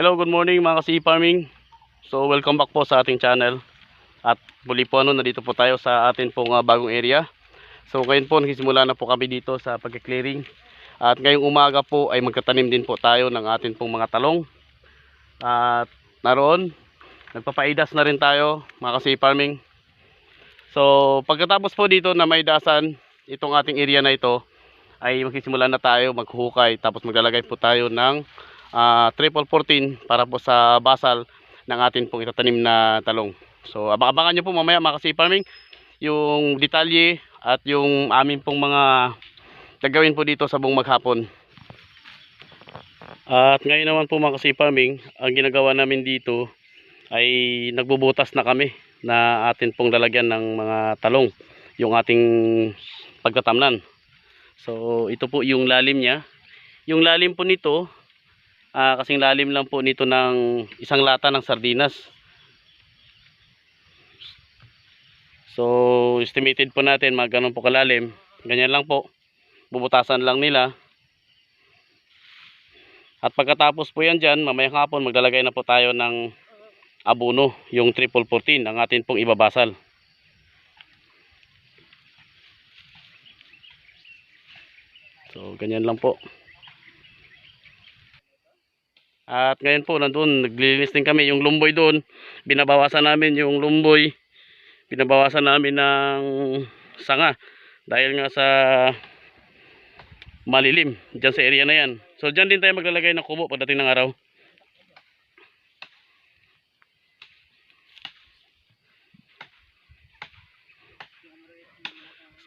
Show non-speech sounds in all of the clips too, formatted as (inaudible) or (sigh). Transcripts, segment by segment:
Hello, good morning mga kasi farming. So, welcome back po sa ating channel. At muli po ano, nandito po tayo sa atin pong ah, bagong area. So, ngayon po, nagsisimula na po kami dito sa pagka-clearing. At ngayong umaga po ay magkatanim din po tayo ng atin pong mga talong. At naroon, nagpapaidas na rin tayo mga kasi farming. So, pagkatapos po dito na may dasan, itong ating area na ito, ay magsisimula na tayo maghukay. Tapos maglalagay po tayo ng ah, triple 14 para po sa basal ng atin pong itatanim na talong. So abang-abangan nyo po mamaya mga kasi farming yung detalye at yung amin pong mga gagawin po dito sa buong maghapon. At ngayon naman po mga kasi farming, ang ginagawa namin dito ay nagbubutas na kami na atin pong lalagyan ng mga talong yung ating pagtatamnan. So ito po yung lalim niya. Yung lalim po nito Ah, kasing lalim lang po nito ng isang lata ng sardinas. So, estimated po natin mga ganun po kalalim. Ganyan lang po. Bubutasan lang nila. At pagkatapos po yan dyan, mamayang hapon maglalagay na po tayo ng abono, yung triple 14, ang atin pong ibabasal. So, ganyan lang po. At ngayon po, nandun, naglilinis din kami. Yung lumboy doon, binabawasan namin yung lumboy. Binabawasan namin ng sanga. Dahil nga sa malilim, dyan sa area na yan. So, dyan din tayo maglalagay ng kubo pagdating ng araw.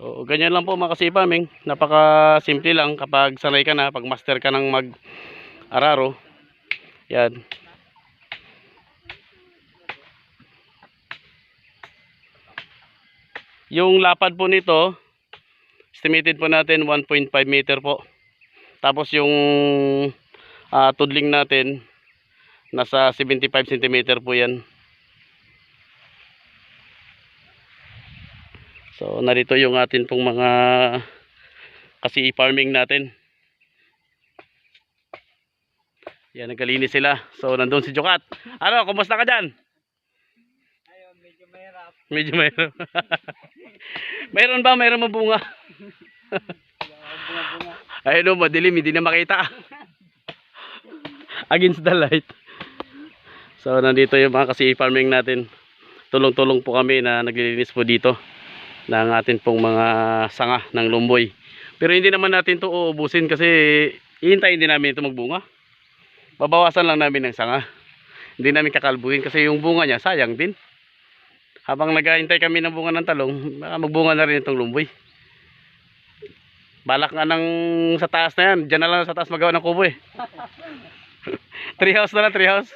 So, ganyan lang po mga kasipaming. Napaka simple lang kapag sanay ka na, pag master ka ng mag araro, yan. Yung lapad po nito, estimated po natin 1.5 meter po. Tapos yung ah, tudling natin, nasa 75 centimeter po yan. So, narito yung atin pong mga kasi farming natin. Yan, nagkalinis sila. So, nandun si Jokat. Ano, kumusta ka dyan? Ayun, medyo mahirap. Medyo mayroon. (laughs) mayroon ba? Mayroon mabunga? Bunga-bunga. (laughs) Ayun o, madilim. Hindi na makita. (laughs) Against the light. So, nandito yung mga kasi farming natin. Tulong-tulong po kami na naglilinis po dito ng atin pong mga sanga ng lumboy. Pero hindi naman natin to uubusin kasi ihintayin din namin ito magbunga. Babawasan lang namin ng sanga. Hindi namin kakalbuhin kasi yung bunga niya sayang din. Habang naghahintay kami ng bunga ng talong, magbunga na rin itong lumboy. Balak nga ng sa taas na yan. Diyan na lang sa taas magawa ng kubo eh. (laughs) treehouse na lang, treehouse.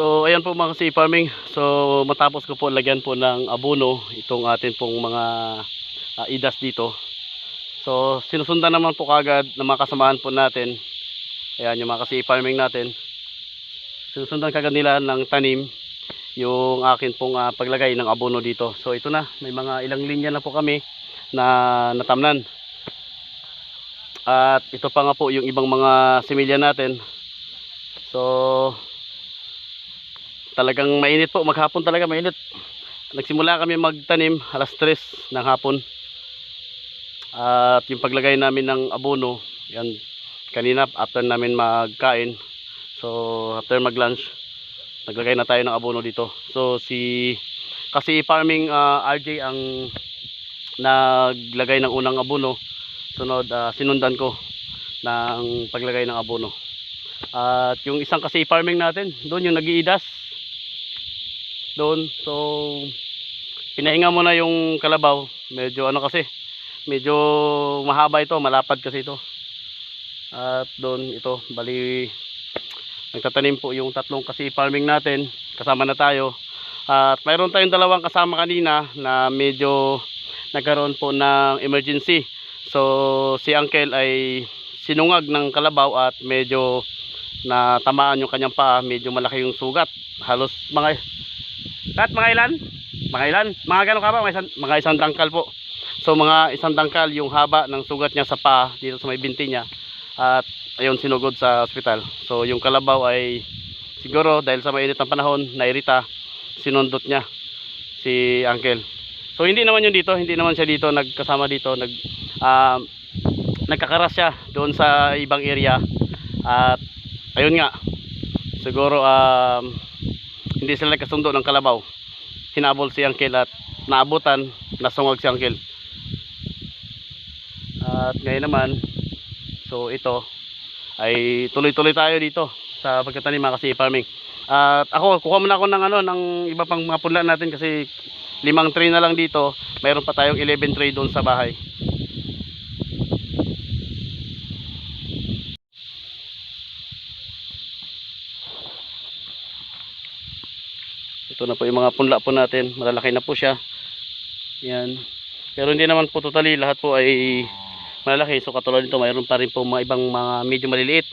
So, ayan po mga kasi farming. So, matapos ko po lagyan po ng abono itong atin pong mga ah, idas dito. So, sinusundan naman po kagad ng mga kasamahan po natin. Ayan, yung mga kasi farming natin. Sinusundan kagad nila ng tanim yung akin pong ah, paglagay ng abono dito. So, ito na. May mga ilang linya na po kami na natamnan. At ito pa nga po yung ibang mga similya natin. So, talagang mainit po. Maghapon talaga mainit. Nagsimula kami magtanim alas 3 ng hapon. At yung paglagay namin ng abono, yan, kanina after namin magkain. So, after mag-lunch, naglagay na tayo ng abono dito. So, si kasi farming ah, RJ ang naglagay ng unang abono. Sunod, ah, sinundan ko ng paglagay ng abono. At yung isang kasi farming natin, doon yung nag-iidas. Doon. So, pinahinga mo na yung kalabaw. Medyo ano kasi, medyo mahaba ito, malapad kasi ito. At doon ito, bali nagtatanim po yung tatlong kasi farming natin. Kasama na tayo. At mayroon tayong dalawang kasama kanina na medyo nagkaroon po ng emergency. So, si Uncle ay sinungag ng kalabaw at medyo natamaan yung kanyang paa. Medyo malaki yung sugat. Halos mga Kat, mga ilan? Mga ilan? Mga gano'n ka ba? Mga isang, mga isang dangkal po. So mga isang dangkal yung haba ng sugat niya sa paa dito sa may binti niya. At ayun sinugod sa ospital. So yung kalabaw ay siguro dahil sa mainit ng panahon, nairita, sinundot niya si uncle. So hindi naman yun dito, hindi naman siya dito nagkasama dito, nag ah, nagkakaras siya doon sa ibang area. At ayun nga, siguro um, hindi sila nagkasundo ng kalabaw. Hinabol si Uncle at naabutan, nasungag si Uncle. At ngayon naman, so ito ay tuloy-tuloy tayo dito sa pagkatanim kasi farming. At ako, kuha muna ako ng ano, ng iba pang mga punla natin kasi limang tray na lang dito. Mayroon pa tayong 11 tray doon sa bahay. Ito na po yung mga punla po natin. Malalaki na po siya. Yan. Pero hindi naman po totally lahat po ay malalaki. So katulad nito mayroon pa rin po mga ibang mga medyo maliliit.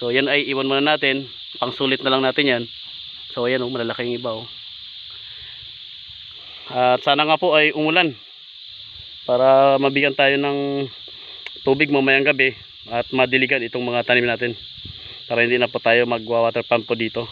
So yan ay iwan muna natin. Pangsulit na lang natin yan. So ayan oh, malalaki yung iba oh. At sana nga po ay umulan. Para mabigyan tayo ng tubig mamayang gabi. At madiligan itong mga tanim natin. Para hindi na po tayo magwa-water pump po dito.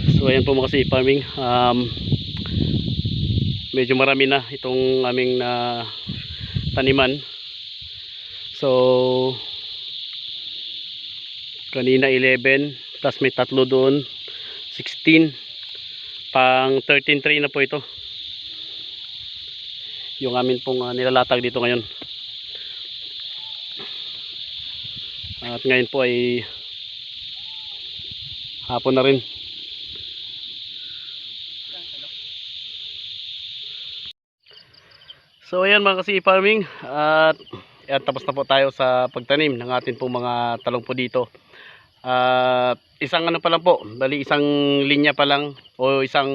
So ayan po mga farming. Um, medyo marami na itong aming na taniman. So kanina 11 plus may tatlo doon 16 pang 13 tray na po ito yung amin pong ah, nilalatag dito ngayon at ngayon po ay hapon na rin So ayan mga kasi farming at yan, tapos na po tayo sa pagtanim ng atin pong mga talong po dito. At isang ano pa lang po, bali isang linya pa lang o isang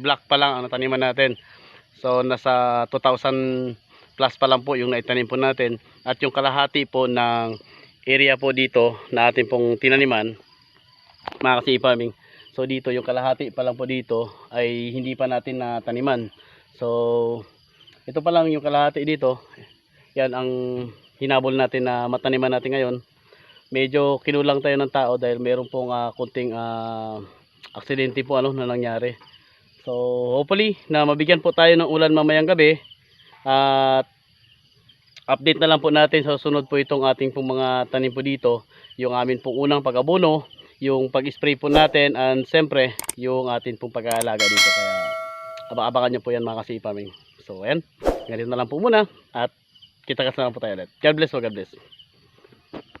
block pa lang ang nataniman natin. So nasa 2,000 plus pa lang po yung naitanim po natin at yung kalahati po ng area po dito na atin pong tinaniman mga kasi farming. So dito yung kalahati pa lang po dito ay hindi pa natin nataniman. So ito pa lang yung kalahati dito. Yan ang hinabol natin na mataniman natin ngayon. Medyo kinulang tayo ng tao dahil meron pong ah, kunting ah, aksidente po ano na nangyari. So hopefully na mabigyan po tayo ng ulan mamayang gabi at update na lang po natin sa sunod po itong ating pong mga tanim po dito. Yung amin pong unang pag-abono, yung pag-spray po natin and siyempre yung atin pong pag-aalaga dito. Kaya abang-abangan nyo po yan mga kasipaming. So ayan, ganito na lang po muna at kita-kits na lang po tayo ulit. God bless po, God bless.